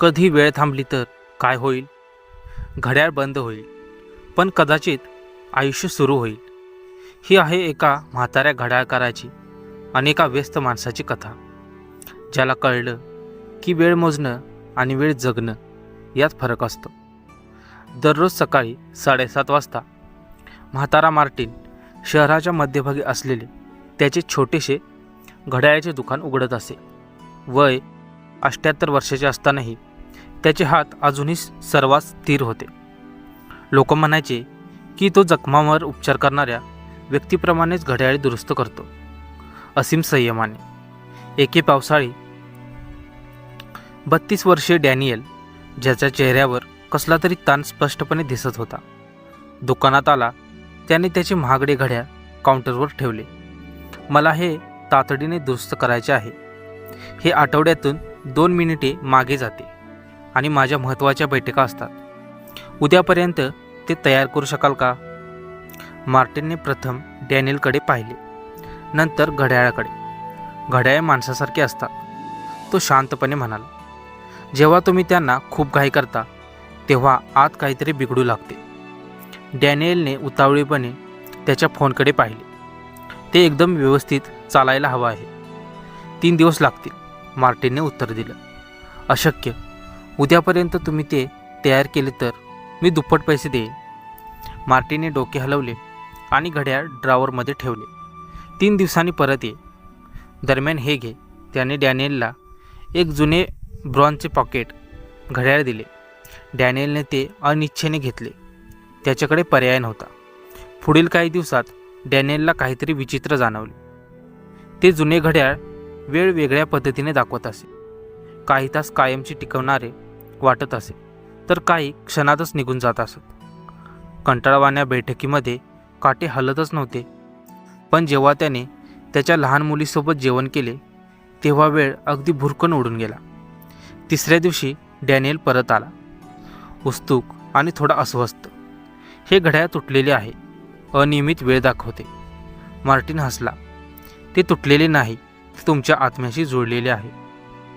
कधी वेळ थांबली तर काय होईल? घड्याळ बंद होईल. पण कदाचित आयुष्य सुरू होईल. ही आहे एका म्हाताऱ्या घड्याळकाराची आणि एका व्यस्त माणसाची कथा. ज्याला कळलं की वेळ मोजणं आणि वेळ जगणं यात फरक असतो. दररोज सकाळी साडेसात वाजता म्हातारा मार्टिन शहराच्या मध्यभागी असलेले त्याचे छोटेसे घड्याळाचे दुकान उघडत असे. वय अष्ट्याहत्तर वर्षाचे असतानाही त्याचे हात अजूनही सर्वात स्थिर होते. लोक म्हणायचे की तो जखमांवर उपचार करणाऱ्या व्यक्तीप्रमाणेच घड्याळे दुरुस्त करतो. असीम संयमाने. एके पावसाळी बत्तीस वर्षीय डॅनियल ज्याच्या चेहऱ्यावर कसला तरी ताण स्पष्टपणे दिसत होता. दुकानात आला त्याने त्याचे महागडे घड्याळ काउंटरवर ठेवले. मला हे तातडीने दुरुस्त करायचे आहे. हे आठवड्यातून दोन मिनिटे मागे जाते. आणि माझ्या महत्त्वाच्या बैठका असतात. उद्यापर्यंत ते तयार करू शकाल का? मार्टिनने प्रथम डॅनियलकडे पाहिले. नंतर घड्याळाकडे. घड्याळे माणसासारखे असतात. तो शांतपणे म्हणाला जेव्हा तुम्ही त्यांना खूप घाई करता तेव्हा आत काहीतरी बिघडू लागते. डॅनियलने उतावळीपणे त्याच्या फोनकडे पाहिले. ते एकदम व्यवस्थित चालायला हवं आहे. तीन दिवस लागतील मार्टिनने उत्तर दिलं. अशक्य. उद्यापर्यंत तुम्ही ते तयार केले तर मी दुप्पट पैसे देईन. मार्टीने डोके हलवले आणि घड्याळ ड्रावरमध्ये ठेवले. तीन दिवसांनी परत ये. दरम्यान हे घे. त्याने डॅनियलला एक जुने ब्रॉन्झचे पॉकेट घड्याळ दिले. डॅनियलने ते अनिच्छेने घेतले. त्याच्याकडे पर्याय नव्हता. पुढील काही दिवसात डॅनियलला काहीतरी विचित्र जाणवले. ते जुने घड्याळ वेळ वेगळ्या पद्धतीने दाखवत असे. काही तास कायमची टिकवणारे वाटत असे. तर काही क्षणातच निघून जात असत. कंटाळवाण्या बैठकीमध्ये काटे हलतच नव्हते. पण जेव्हा त्याने त्याच्या लहान मुलीसोबत जेवण केले तेव्हा वेळ अगदी भुरकन उडून गेला. तिसऱ्या दिवशी डॅनियल परत आला. उत्सुक आणि थोडा अस्वस्थ. हे घड्याळ तुटलेले आहे. अनियमित वेळ दाखवते. मार्टिन हसला. ते तुटलेले नाही ते तुमच्या आत्म्याशी जोडलेले आहे.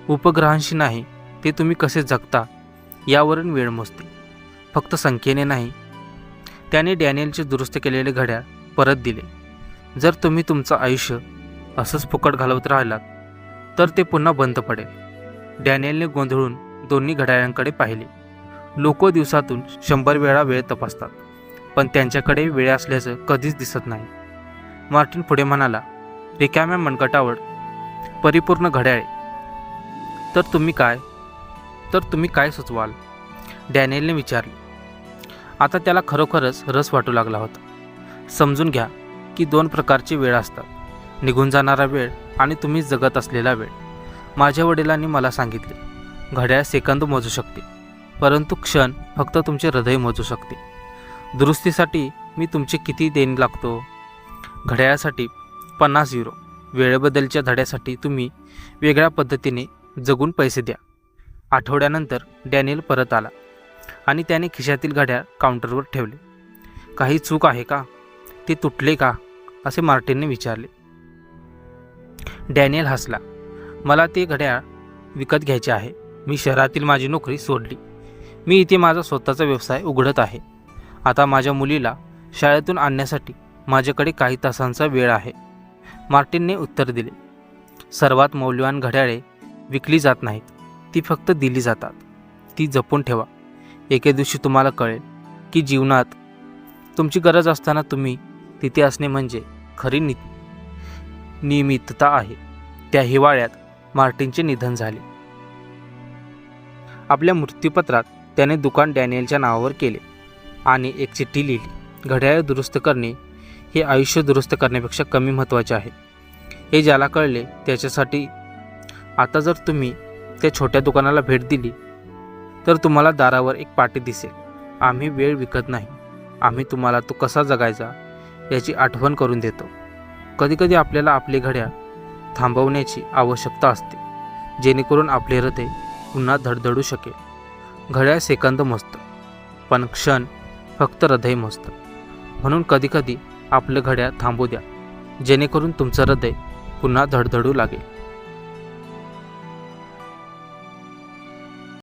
उपग्रहांशी नाही ते तुम्ही कसे जगता यावरून वेळ मोजते. फक्त संख्येने नाही त्याने डॅनियलचे दुरुस्त केलेले घड्याळ परत दिले. जर तुम्ही तुमचं आयुष्य असंच फुकट घालवत राहिलात तर ते पुन्हा बंद पडेल. डॅनियलने गोंधळून दोन्ही घड्याळांकडे पाहिले. लोक दिवसातून शंभर वेळा वेळ तपासतात पण त्यांच्याकडे वेळ असल्याचं कधीच दिसत नाही. मार्टिन पुढे म्हणाला रिकाम्या मनगटावर परिपूर्ण घड्याळे. तर तुम्ही काय तर तुम्ही काय सुचवाल? डॅनियलने विचारले. आता त्याला खरोखरच रस वाटू लागला होता. समजून घ्या की दोन प्रकारची वेळ असतात. निघून जाणारा वेळ आणि तुम्ही जगत असलेला वेळ. माझ्या वडिलांनी मला सांगितले घड्याळ सेकंद मोजू शकते परंतु क्षण फक्त तुमचे हृदय मोजू शकते. दुरुस्तीसाठी मी तुमचे किती देण लागतो? घड्याळासाठी पन्नास युरो वेळेबद्दलच्या धड्यासाठी तुम्ही वेगळ्या पद्धतीने जगून पैसे द्या. आठवड्यानंतर डॅनियल परत आला आणि त्याने खिशातील घड्याळ काउंटरवर ठेवले. काही चूक आहे का? ते तुटले का? असे मार्टिनने विचारले. डॅनियल हसला. मला ते घड्याळ विकत घ्यायचे आहे. मी शहरातील माझी नोकरी सोडली. मी इथे माझा स्वतःचा व्यवसाय उघडत आहे. आता माझ्या मुलीला शाळेतून आणण्यासाठी माझ्याकडे काही तासांचा वेळ आहे. मार्टिनने उत्तर दिले. सर्वात मौल्यवान घड्याळे विकली जात नाहीत. ती फक्त दिली जातात. ती जपून ठेवा. एके दिवशी तुम्हाला कळेल की जीवनात तुमची गरज असताना तुम्ही तिथे असणे म्हणजे खरी नि नियमितता आहे. त्या हिवाळ्यात मार्टिनचे निधन झाले. आपल्या मृत्यूपत्रात त्याने दुकान डॅनियलच्या नावावर केले आणि एक चिठ्ठी लिहिली. घड्याळ दुरुस्त करणे हे आयुष्य दुरुस्त करण्यापेक्षा कमी महत्त्वाचे आहे. हे ज्याला कळले त्याच्यासाठी आता जर तुम्ही त्या छोट्या दुकानाला भेट दिली तर तुम्हाला दारावर एक पाटी दिसेल. आम्ही वेळ विकत नाही. आम्ही तुम्हाला तो कसा जगायचा याची आठवण करून देतो. कधीकधी आपल्याला आपले घड्याळ थांबवण्याची आवश्यकता असते जेणेकरून आपले हृदय पुन्हा धडधडू शकेल. घड्याळ सेकंद मोजतं पण क्षण फक्त हृदय मोजतं. म्हणून कधीकधी आपलं घड्याळ थांबू द्या जेणेकरून तुमचं हृदय पुन्हा धडधडू लागेल.